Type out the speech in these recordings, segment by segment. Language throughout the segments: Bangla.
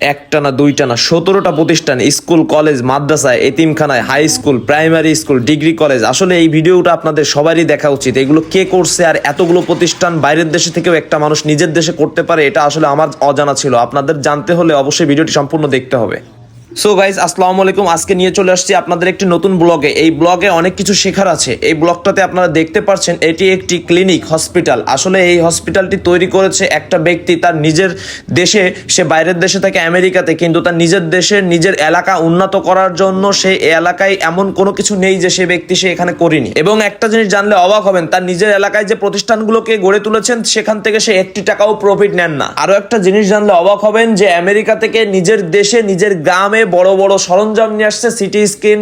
একটা না দুইটা না সতেরোটা প্রতিষ্ঠান, স্কুল, কলেজ, মাদ্রাসায়, এতিমখানায়, high school, primary school, degree college, আসলে এই ভিডিওটা আপনাদের সবারই দেখা উচিত। এগুলো কে করছে আর এতগুলো প্রতিষ্ঠান বাইরের দেশে থেকেও একটা মানুষ নিজের দেশে করতে পারে, এটা আসলে আমার অজানা ছিল। আপনাদের জানতে হলে অবশ্যই ভিডিওটি সম্পূর্ণ দেখতে হবে। সো গাইজ আসসালামু আলাইকুম। আজকে নিয়ে চলে আসছি আপনাদের একটি নতুন ব্লগে। এই ব্লগে অনেক কিছু শেখার আছে। এই ব্লগটাতে আপনারা দেখতে পাচ্ছেন এটি একটি ক্লিনিক, হসপিটাল। আসলে এই হসপিটালটি তৈরি করেছে একটা ব্যক্তি, তার নিজের দেশে, সে বাইরের দেশে থাকে আমেরিকাতে, কিন্তু তার নিজের দেশে নিজের এলাকা উন্নত করার জন্য সেই এলাকায় এমন কোনো কিছু নেই যে সে ব্যক্তি সে এখানে করেনি। এবং একটা জিনিস জানলে অবাক হবেন, তার নিজের এলাকায় যে প্রতিষ্ঠানগুলোকে গড়ে তুলেছেন, সেখান থেকে সে একটি টাকাও প্রফিট নেন না। আরও একটা জিনিস জানলে অবাক হবেন যে আমেরিকা থেকে নিজের দেশে, নিজের গ্রামে বড় বড় সরঞ্জাম নিয়ে আসছে সিটি স্ক্যান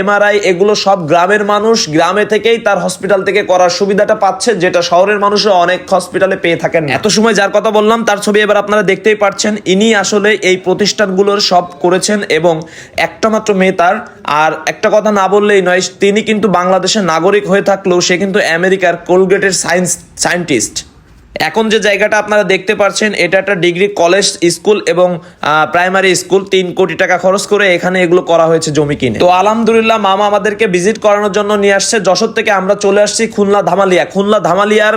এমআরআই এগুলো সব গ্রামের মানুষ, গ্রামে থেকেই তার হসপিটাল থেকে করার সুবিধাটা পাচ্ছে, যেটা শহরের মানুষও অনেক হসপিটালে পেয়ে থাকেন এত সময় যার কথা বললাম, তার ছবি এবার আপনারা দেখতেই পাচ্ছেন ইনি আসলে এই প্রতিষ্ঠানগুলোর সব করেছেন এবং একটা মাত্র মেয়ে তার, আর একটা কথা না বললেই নয়, তিনি কিন্তু বাংলাদেশের নাগরিক হয়ে থাকলেও সে কিন্তু আমেরিকার কোলগেটের সায়েন্স, সায়েন্টিস্ট। এখন যে জায়গাটা আপনারা দেখতে পাচ্ছেন এটা একটা ডিগ্রি কলেজ স্কুল এবং প্রাইমারি স্কুল তিন কোটি টাকা খরচ করে এখানে এগুলো করা হয়েছে জমি কিনে। তো আলহামদুলিল্লাহ মামা আমাদেরকে ভিজিট করানোর জন্য নিয়ে আসছে। যশোর থেকে আমরা চলে আসছি খুলনা ধামালিয়া খুলনা ধামালিয়ার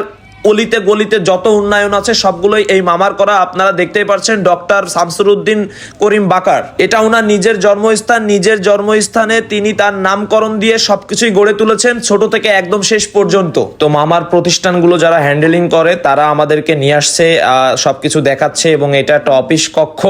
অলিতে গলিতে যত উন্নয়ন আছে, সবগুলোই এই মামার করা। আপনারা দেখতেই পাচ্ছেন ডক্টর শামসুর উদ্দিন করিম বাকার। এটা ওনার নিজের জন্মস্থান, নিজের জন্মস্থানে তিনি তার নামকরণ দিয়ে সবকিছুই গড়ে তুলেছেন ছোট থেকে একদম শেষ পর্যন্ত। তো মামার প্রতিষ্ঠানগুলো যারা হ্যান্ডেলিং করে, তারা আমাদেরকে নিয়ে আসছে সবকিছু দেখাচ্ছে এবং এটা একটা অফিস কক্ষ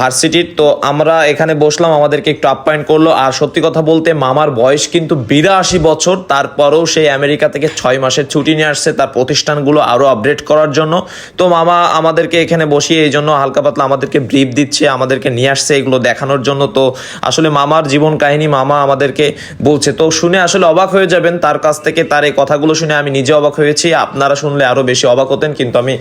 ভার্সিটির। তো আমরা এখানে বসলাম, আমাদেরকে একটু আপ্যায়ন করল। আর সত্যি কথা বলতে, মামার বয়স কিন্তু বিরাশি বছর, তারপরেও সেই আমেরিকা থেকে ছয় মাসের ছুটি নিয়ে আসছে, তার প্রতিষ্ঠানগুলো আরও আপডেট করার জন্য। তো মামা আমাদেরকে এখানে বসিয়ে এই জন্য হালকা পাতলা আমাদেরকে ব্রিফ দিচ্ছে, আমাদেরকে নিয়ে আসছে এগুলো দেখানোর জন্য। তো আসলে মামার জীবন কাহিনী মামা আমাদেরকে বলছে। তো শুনে আসলে অবাক হয়ে যাবেন, তার কাছ থেকে তার এই কথাগুলো শুনে আমি নিজে অবাক হয়েছি। আপনারা শুনলে আরও বেশি অবাক হতেন, কিন্তু আমি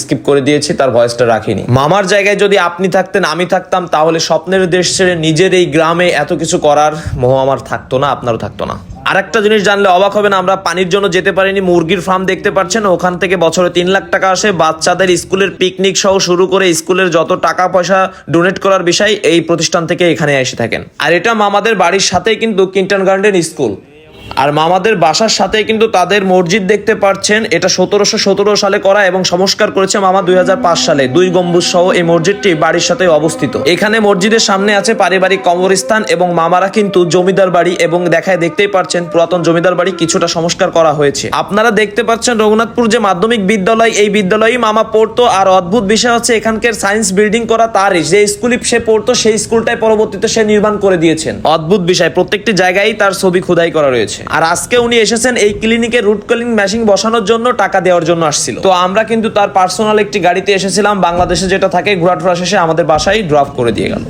স্কিপ করে দিয়েছি, তার ভয়েসটা রাখিনি। মামার জায়গায় যদি আপনি থাকতেন, আমি থাকতাম, তাহলে স্বপ্নের দেশ ছেড়ে নিজের এই গ্রামে এত কিছু করার মোহ আমার থাকতো না, আপনারও থাকতো না। আরেকটা জিনিস জানলে অবাক হবে না আমরা পানির জন্য যেতে পারিনি, মুরগির ফার্ম দেখতে পাচ্ছেন, ওখান থেকে বছরে তিন লাখ টাকা আসে, বাচ্চাদের স্কুলের পিকনিক সহ শুরু করে স্কুলের যত টাকা পয়সা ডোনেট করার বিষয় এই প্রতিষ্ঠান থেকে এখানে এসে থাকেন। আর এটা মামাদের বাড়ির সাথে কিন্তু কিন্টন গার্ডেন স্কুল আর মামাদের বাসার সাথে কিন্তু তাদের মসজিদ দেখতে পাচ্ছেন এটা সতেরোশো সতেরো সালে করা এবং সংস্কার করেছে মামা দুই হাজার পাঁচ সালে। দুই গম্বুজ সহ এই মসজিদটি বাড়ির সাথে অবস্থিত। এখানে মসজিদের সামনে আছে পারিবারিক কবরস্থান এবং মামারা কিন্তু জমিদার বাড়ি এবং দেখায় দেখতেই পাচ্ছেন পুরাতন জমিদার বাড়ি কিছুটা সংস্কার করা হয়েছে। আপনারা দেখতে পাচ্ছেন রঘুনাথপুর যে মাধ্যমিক বিদ্যালয়, এই বিদ্যালয়ই মামা পড়তো। আর অদ্ভুত বিষয় হচ্ছে এখানকার সায়েন্স বিল্ডিং করা তারই। যে স্কুলে সে পড়তো, সেই স্কুলটাই পরবর্তীতে সে নির্মাণ করে দিয়েছেন। অদ্ভুত বিষয়, প্রত্যেকটি জায়গায় তার ছবি খোদাই করা রয়েছে আর আজকে উনি এসেছেন এই ক্লিনিকে রুট কলিং মেশিন বসানোর জন্য টাকা দেওয়ার জন্য আসছিল। তো আমরা কিন্তু তার পার্সোনাল একটি গাড়িতে এসেছিলাম, বাংলাদেশে যেটা থাকে ঘোরাটোরা শেষে আমাদের বাসায় ড্রপ করে দিয়ে গেল।